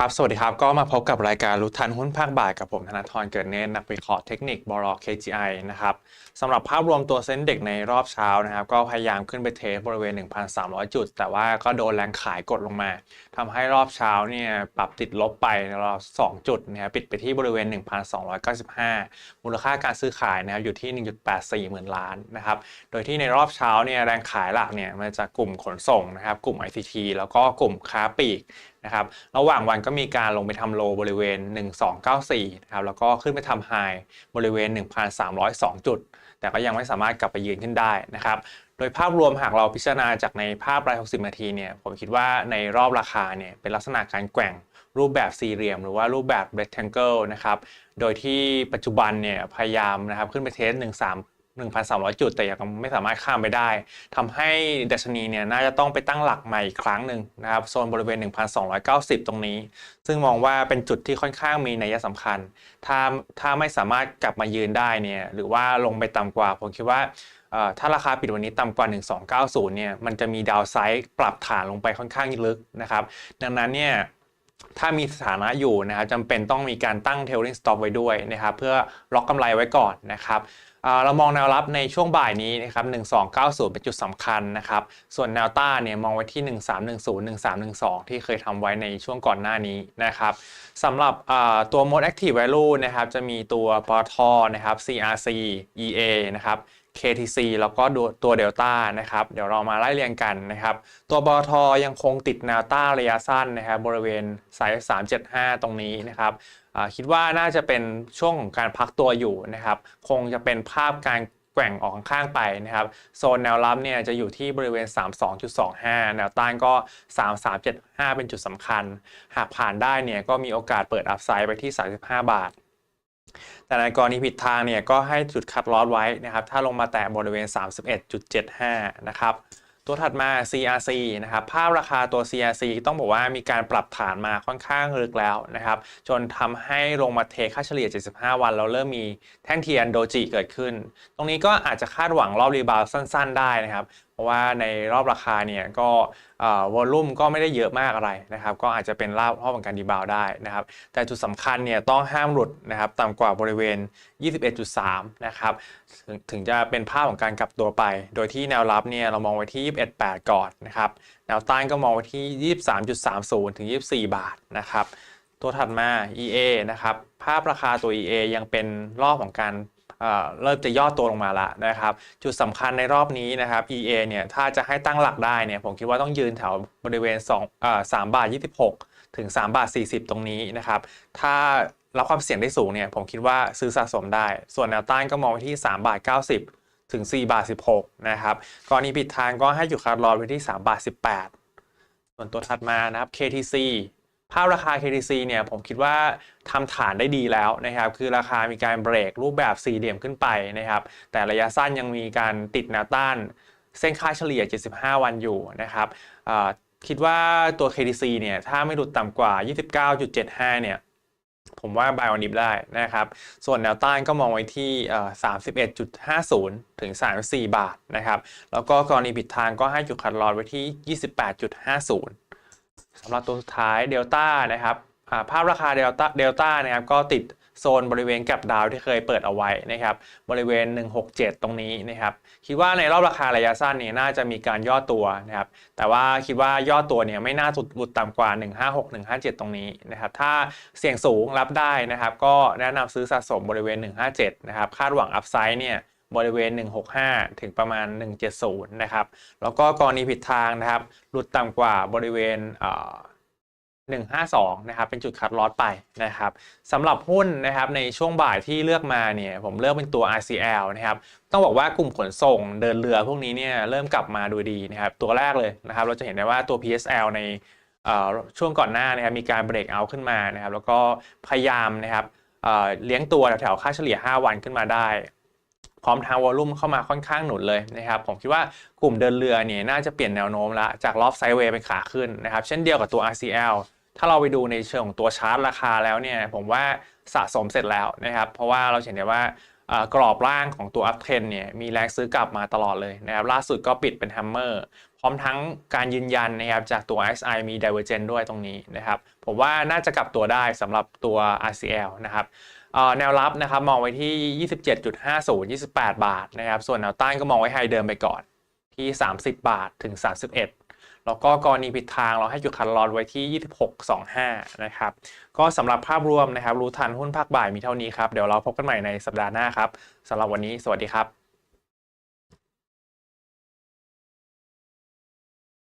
ครับ สวัสดีครับ ก็มาพบกับรายการรู้ทันหุ้นภาคบ่ายกับผมธนาธรเกิดเนตรนักวิเคราะห์เทคนิคบล KGI นะครับสำหรับภาพรวมตัวเซ็นเด็กในรอบเช้านะครับ ก็พยายามขึ้นไปเทสบริเวณ 1,300 จุด แต่ว่าก็โดนแรงขายกดลงมาทำให้รอบเช้าเนี่ยปรับติดลบไปรอบ2จุดนะครับปิดไปที่บริเวณ 1,295 มูลค่าการซื้อขายนะครับอยู่ที่ 1.84 หมื่นล้านนะครับโดยที่ในรอบเช้าเนี่ยแรงขายหลักเนี่ยมาจากกลุ่มขนส่งนะครับกลุ่ม ICT แล้วก็กลุ่มค้าปลีก นะครับระหว่างวันก็มีการลงไปทำโลบริเวณ 1294นะครับแล้วก็ขึ้นไปทำไฮบริเวณ 1,302 จุด แต่ก็ยังไม่สามารถกลับไปยืนขึ้นได้นะครับโดยภาพรวมหากเราพิจารณาจากในภาพราย 60 นาทีเนี่ยผมคิดว่าในรอบราคาเนี่ยเป็นลักษณะการแกว่งรูปแบบสี่เหลี่ยม หรือว่ารูปแบบ rectangle นะครับ โดยที่ปัจจุบันเนี่ยพยายามนะครับขึ้นไปเทส13 1,300 จุด แต่ยังไม่สามารถข้ามไปได้ทำให้ดัชนีเนี่ยน่าจะต้องไปตั้งหลักใหม่อีกครั้งหนึ่งนะครับโซนบริเวณ 1,290 ตรงนี้ ซึ่งมองว่าเป็นจุดที่ค่อนข้างมีนัยสำคัญ ถ้าถ้าไม่สามารถกลับมายืนได้เนี่ยหรือว่าลงไปต่ำกว่า ผมคิดว่าถ้าราคาปิดวันนี้ต่ำกว่า 1290 เนี่ย มันจะมีดาวไซด์ปรับฐานลงไปค่อนข้างลึกนะครับ ดังนั้นเนี่ย ถ้ามีสถานะอยู่นะครับจำเป็นต้องมีการตั้ง tailing stop ไว้ด้วยนะครับ เพื่อล็อกกำไรไว้ก่อนนะครับ เรามองแนวรับในช่วงบ่ายนี้นะครับ 1290 เป็นจุดสำคัญนะครับ ส่วนแนวต้านเนี่ยมองไว้ที่ 1310 1312 ที่เคยทำไว้ในช่วงก่อนหน้านี้นะครับสำหรับตัว mode Active Value นะครับ จะมีตัวปทนะครับ CRC EA นะครับ KTC แล้วก็ตัวเดลต้านะครับ เดี๋ยวเรามาไล่เรียงกันนะครับ ตัวบอทยังคงติดแนวต้านระยะสั้นนะครับบริเวณสาย 375 ตรงนี้นะครับคิดว่าน่าจะเป็นช่วงของการพักตัวอยู่นะครับ คงจะเป็นภาพการแกว่งออกข้างไปนะครับ โซนแนวรับเนี่ยจะอยู่ที่บริเวณ 32.25 แนวต้านก็ 3375 เป็นจุดสำคัญ หากผ่านได้เนี่ยก็มีโอกาสเปิดอัพไซด์ไปที่ 35 บาท แต่ในกรณีผิดทางเนี่ยก็ให้จุดคัดลอสไว้นะครับ ถ้าลงมาแตะบริเวณ 31.75 นะครับ ตัวถัดมา CRC นะครับ ภาพราคาตัว CRC ต้องบอกว่ามีการปรับฐานมาค่อนข้างลึกแล้วนะครับ จนทำให้ลงมาเทค่าเฉลี่ย 75 วัน แล้วเริ่มมีแท่งเทียนโดจิเกิดขึ้น ตรงนี้ก็อาจจะคาดหวังรอบรีบาวสั้น ๆ ได้นะครับ ราะว่าในรอบราคาเนี่ยก็วอลลุ่มก็ไม่ได้เยอะมากอะไรนะครับ ก็อาจจะเป็นรอบรอบของการดีบาวได้นะครับ แต่จุดสำคัญเนี่ยต้องห้ามหลุดนะครับต่ำกว่าบริเวณ 21.3 นะครับถถึงจะเป็นภาพของการกลับตัวไป โดยที่แนวรับเนี่ยเรามองไว้ที่ 21.8 ก่อนนะครับ แนวต้านก็มองไว้ที่ 23.30 ถึง 24 บาทนะครับ ตัวถัดมา EA นะครับ ภาพราคาตัว EA ยังเป็นรอบของการ เริ่มจะย่อตัวลงมาละนะครับ จุดสำคัญในรอบนี้นะครับ EA เนี่ยถ้าจะให้ตั้งหลักได้เนี่ยผมคิดว่าต้องยืนแถวบริเวณ2อ่า3บาท 26 ถึง 3 บาท 40 ตรงนี้นะครับ ถ้ารับความเสี่ยงได้สูงเนี่ยผมคิดว่าซื้อสะสมได้ ส่วนแนวต้านก็มองไปที่ 3 บาท 90 ถึง 4 บาท 16 นะครับกรณีผิดทางก็ให้อยู่คาร์ลอไว้ที่ 3 บาท 18 ส่วนตัวถัดมานะครับ KTC ภาพราคา KTC เนี่ยผมคิดว่าทำฐานได้ดีแล้วนะครับคือราคามีการเบรกรูปแบบสี่เหลี่ยมขึ้นไปนะครับแต่ระยะสั้นยังมีการติดแนวต้าน เส้นค่าเฉลี่ย 75 วันอยู่นะครับคิดว่าตัว KTC เนี่ยถ้าไม่หลุดต่ำกว่า 29.75 เนี่ยผมว่าบายวันดิบได้นะครับ ส่วนแนวต้านก็มองไว้ที่ 31.50 ถึง 34 บาทนะครับ แล้วก็กรณีผิดทางก็ให้จุดคัดลอดไว้ที่ 28.50 สำหรับตัวสุดท้ายเดลต้านะครับภาพราคาเดลต้าเดลต้านะครับก็ติดโซนบริเวณแกลบดาวที่เคยเปิดเอาไว้นะครับบริเวณ 167 ตรงนี้นะครับคิดว่าในรอบราคาระยะสั้นเนี่ยน่าจะมีการย่อตัวนะครับแต่ว่าคิดว่าย่อตัวเนี่ยไม่น่าสุดหลุดต่ำกว่า 156 157 ตรงนี้นะครับถ้าเสี่ยงสูงรับได้นะครับก็แนะนำซื้อสะสมบริเวณ 157 นะครับคาดหวังอัพไซด์เนี่ย บริเวณ 165 ถึงประมาณ 170 นะครับ แล้วก็กรณีผิดทางนะครับ หลุดต่ำกว่าบริเวณ152 นะครับ เป็นจุดคัดลอสไปนะครับสำหรับหุ้นนะครับในช่วงบ่ายที่เลือกมาเนี่ยผมเลือกเป็นตัว RCL นะครับ ต้องบอกว่ากลุ่มขนส่งเดินเรือพวกนี้เนี่ยเริ่มกลับมาดูดีนะครับ ตัวแรกเลยนะครับ เราจะเห็นได้ว่าตัว PSL ในช่วงก่อนหน้านะครับมีการเบรกเอาขึ้นมานะครับ แล้วก็พยายามนะครับเลี้ยงตัวแถวๆค่าเฉลี่ย 5 วันขึ้นมาได้ พร้อมทางวอลลุ่มเข้ามาค่อนข้างหนุนเลยนะครับผมคิดว่ากลุ่มเดินเรือเนี่ยน่าจะเปลี่ยนแนวโน้มละจากรอบไซด์เวย์เป็นขาขึ้นนะครับเช่นเดียวกับตัว RCL ถ้าเราไปดูในเชิงของตัวชาร์ตราคาแล้วเนี่ยผมว่าสะสมเสร็จแล้วนะครับเพราะว่าเราเห็นได้ว่ากรอบล่างของตัวอัพเทนเนี่ยมีแรงซื้อกลับมาตลอดเลยนะครับล่าสุดก็ปิดเป็นแฮมเมอร์พร้อมทั้งการยืนยันนะครับจากตัว SI มี divergence ด้วยตรงนี้นะครับผมว่าน่าจะกลับตัวได้สำหรับตัว RCL นะครับ แนวรับนะครับมองไว้ที่ 27.50 28 บาทนะครับส่วนแนวต้านก็มองไว้ไฮเดิมไปก่อนที่ 30 บาทถึง 31 แล้วก็กรณีผิดทางเราให้จุดคัดลอดไว้ที่ 26.25 นะครับก็สำหรับภาพรวมนะครับรู้ทันหุ้นภาคบ่ายมีเท่านี้ครับ เดี๋ยวเราพบกันใหม่ในสัปดาห์หน้าครับสำหรับวันนี้สวัสดีครับ